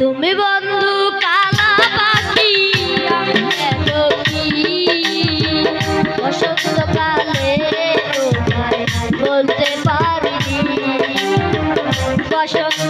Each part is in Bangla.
তুমি বন্ধু কালা পাখি এত কি? বসন্তকালে বলতে পারি বসন্ত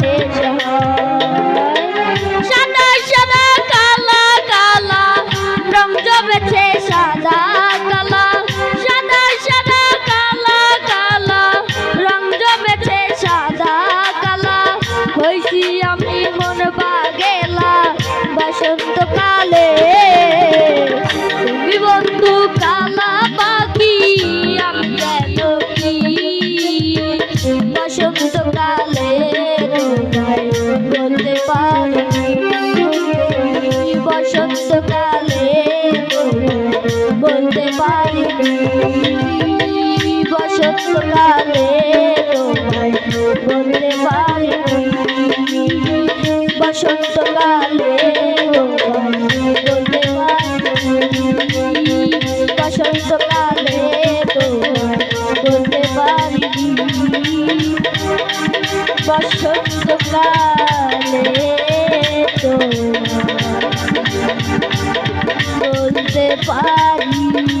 Thank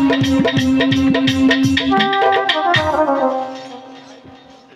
you.